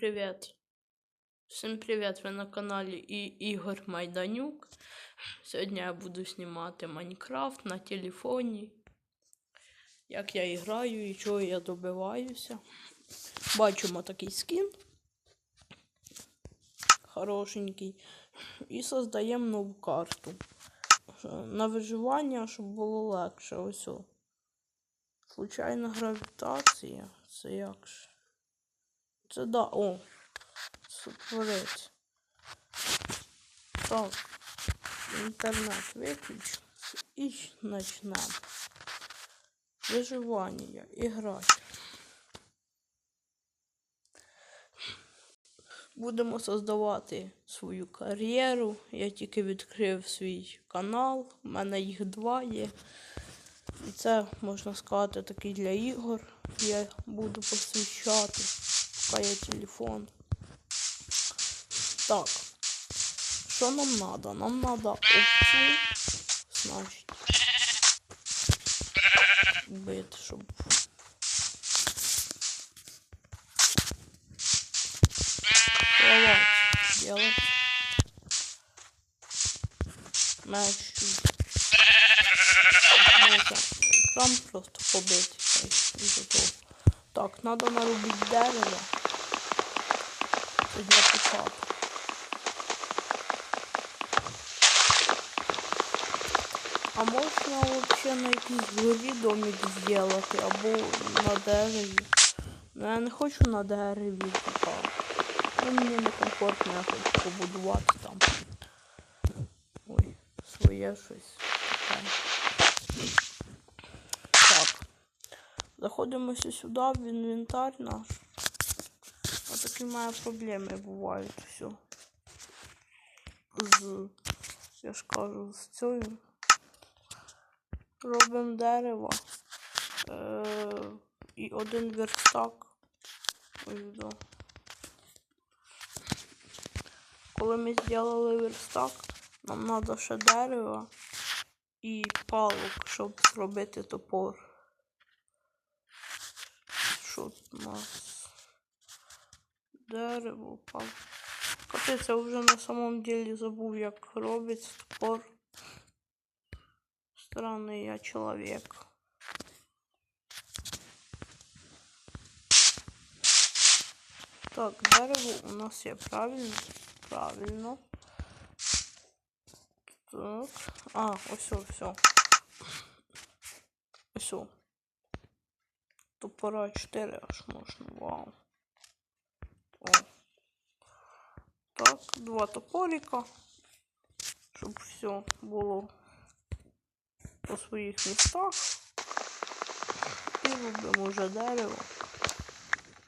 привіт. Всім привіт! Ви на каналі І- Ігор Майданюк. Сьогодні я буду знімати Майнкрафт на телефоні. Як я граю і чого я добиваюся. Бачимо такий скін. Хорошенький. І создаємо нову карту. На виживання, щоб було легше. Ось. Случайна гравітація. Це як ж? Це да. О. Сотворить. Так. Інтернет виключу. І почнемо. Виживання. Іграти. Будемо создавати свою кар'єру. Я тільки відкрив свій канал. У мене їх два є. І це, можна сказати, такий для ігор. Я буду посвящати. Поки є телефон. Так. Що нам надо? Нам надо овцу. Значить. Бити, щоб. Кровать делать. Экран просто того. Так, надо нарубити дерево. Для початку. А можна вообще на якійсь горі домик зробити або на дереві. Ну я не хочу на дереві пока. Ну мені не комфортно, я хочу побудувати там. Ой, своє щось. Так. Заходимо ще сюди в інвентар наш. Отакі має проблеми бувають все. З, я ж кажу, з цією. Робимо дерево. Е, і один верстак. Коли ми зробили верстак, нам треба ще дерево і палок, щоб зробити топор. Що тут у нас? Дерево, палок. Капець, я вже на самом деле забув, як робиться топор. Странный я человек. Так, дерево у нас є правильно. Правильно. Так. А, ось, все. Ось. Топора 4 аж можна. Вау. О. Так, два топорика. Щоб все було по своїх містах. І робимо вже дерево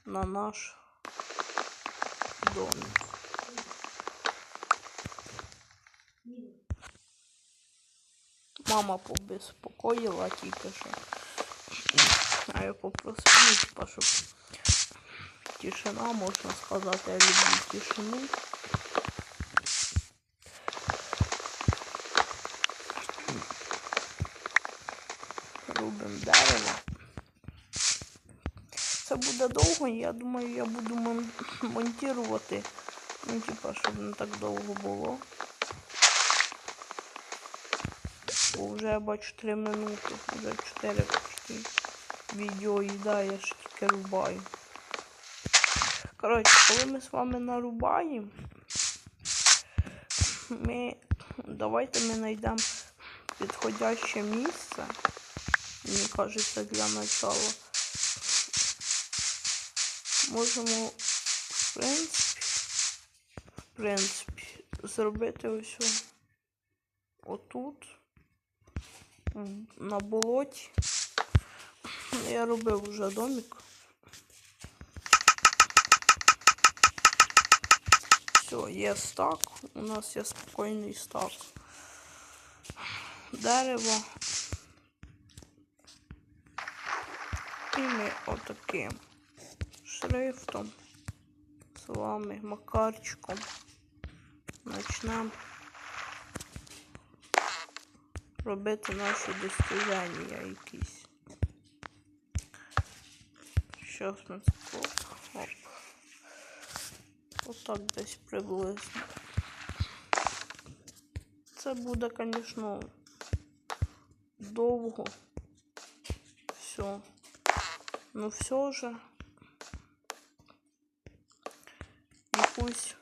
на наш домик. Мама побезпокоїла тільки що. А я попросив, щоб тишина, можна сказати, я люблю тишину. Рубимо дерево. Це буде довго, я думаю, я буду мон монтувати. Ну, типа, щоб не так довго було. Бо вже я бачу 3 минути, вже 4 почти. Відео їда, я ж тільки рубаю. Коротше, коли ми з вами нарубаємо, ми давайте ми знайдемо підходяще місце. Мені кажеться, для начала. Можемо, в принципі, в принципі, зробити ось отут, на болоті. Я робив вже домик. Все, є стак. У нас є спокійний стак. Дерево. І ми отаким шрифтом з вами, макарчиком, почнемо робити наші достиження якісь. Щас ми оп. так десь приблизно. Це буде, звісно, довго. Все. Ну все же якусь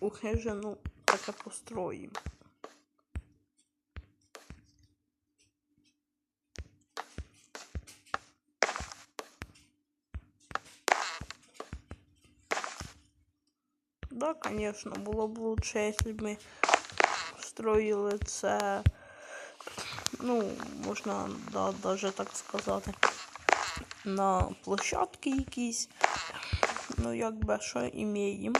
ухижену таке построїмо. Да, конечно, було б лучше, якщо б ми строїли це, ну, можна да, даже так сказати, на площадки якісь. Ну, якби що імеємо.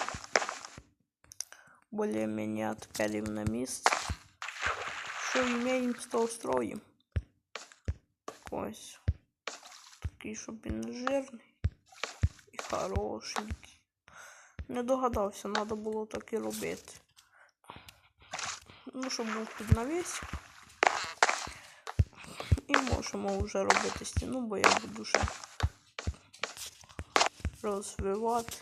Более-менее рівне місце. Що імеємо, з того строїмо. Ось. Такий, щоб він жирний і хорошенький. Не догадався, треба було так і робити. Ну, щоб був під навіс. І можемо вже робити стіну, бо я буду ще розвивати.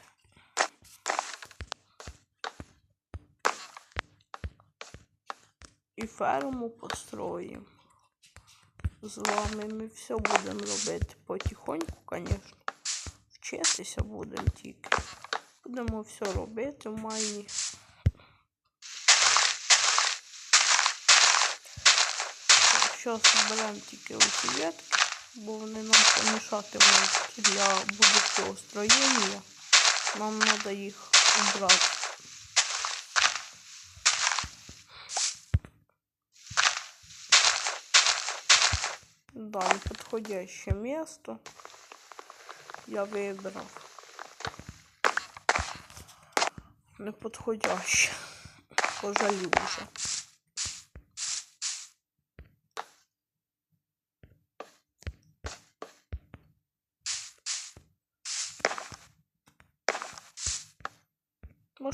І ферму построїмо. З вами ми все будемо робити потихоньку, звісно. Вчитися будемо тільки. Будемо все робити в майні. Зараз зберемо тільки оці ветки, бо вони нам помішатимуть для будущого строєння. Нам треба їх убрати. Да, неподходящее место я выбрал. Неподходяще. Пожалю уже.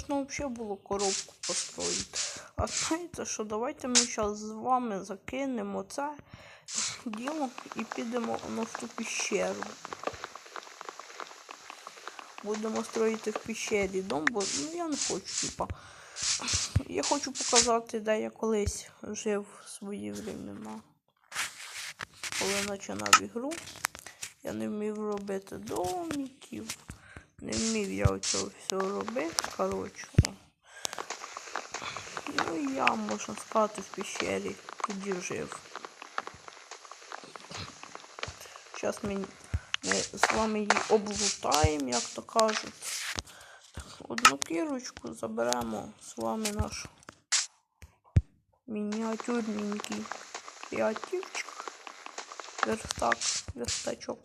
Можна взагалі було коробку построїти. А знаєте що, давайте ми зараз з вами закинемо це діло і підемо ну, в ту піщеру. Будемо строїти в піщері дом, бо ну, я не хочу, типа. Я хочу показати, де я колись жив в свої времена. Коли починав ігру, я не вмів робити домиків. Не вмів я цього всього робити, коротше. Ну я, можна сказати, в пещері тоді жив. Зараз ми, ми з вами її облутаємо, як то кажуть. Одну кірочку заберемо з вами наш мініатюрненький креативчик, верстак, верстачок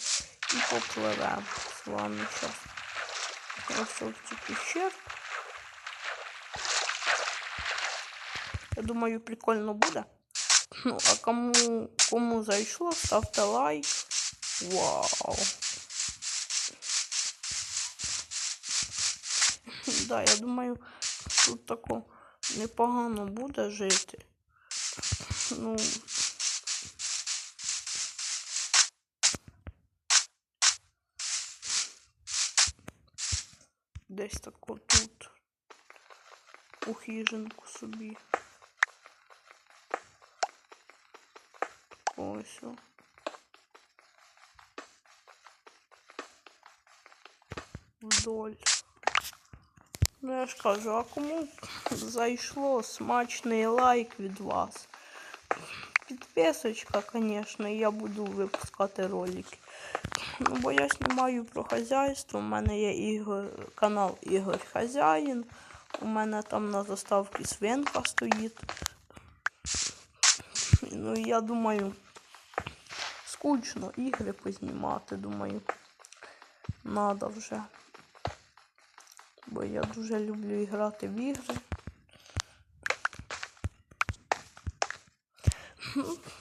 і попливемо з вами зараз. В цю. Я думаю, прикольно буде. Ну, а кому кому зайшло, ставте лайк. Вау! Да, я думаю, тут тако непогано буде жити. Ну. Десь тако тут. У хижинку собі. Ось. о. Вдоль. Ну, я ж кажу, а кому зайшло смачний лайк від вас? Підписочка, звісно, я буду випускати ролики. Ну, бо я знімаю про хазяйство. У мене є ігор, канал Ігор Хазяїн. У мене там на заставці свинка стоїть. Ну, я думаю, скучно ігри познімати, думаю, надо вже. Бо я дуже люблю грати в ігри.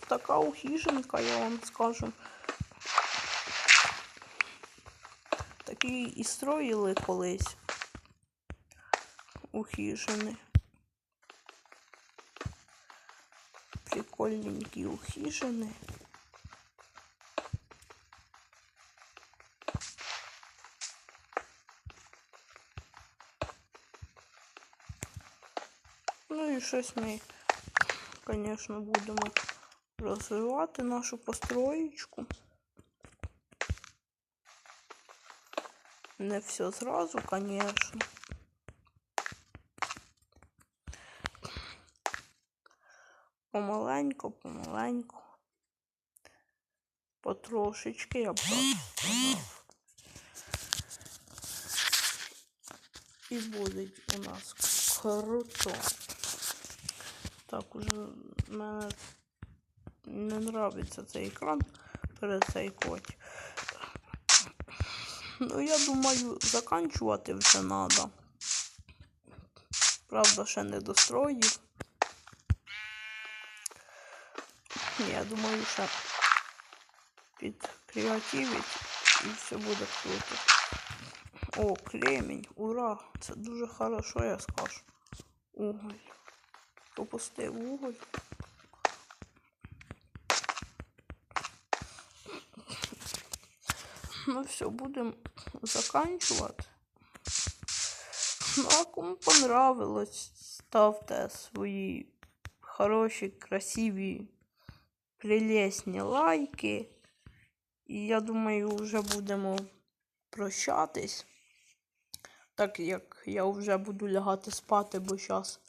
Така ухіженка, я вам скажу. і, і строїли колись у хіжини. Прикольненькі у хіжини. Ну і щось ми, звісно, будемо розвивати нашу построєчку. Не все зразу, звісно. Помаленько, помаленько. Потрошечки, я б. І буде у нас круто. Так, уже мене не нравиться цей екран пересейкувати. Ну, я думаю, заканчувати вже треба. Правда, ще не достроїв. Я думаю, ще під креативить і все буде круто. О, кремінь, ура! Це дуже хорошо, я скажу. Уголь. Попустив уголь. Ну все, будемо заканчувати. Ну, а кому понравилось, ставте свої хороші, красиві, прелесні лайки. І я думаю, вже будемо прощатись. Так як я вже буду лягати спати, бо зараз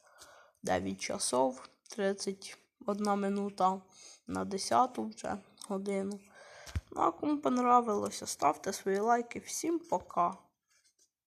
9 часов 31 минута на 10 вже годину. Ну, а кому понравилося, ставте свої лайки. Всім пока.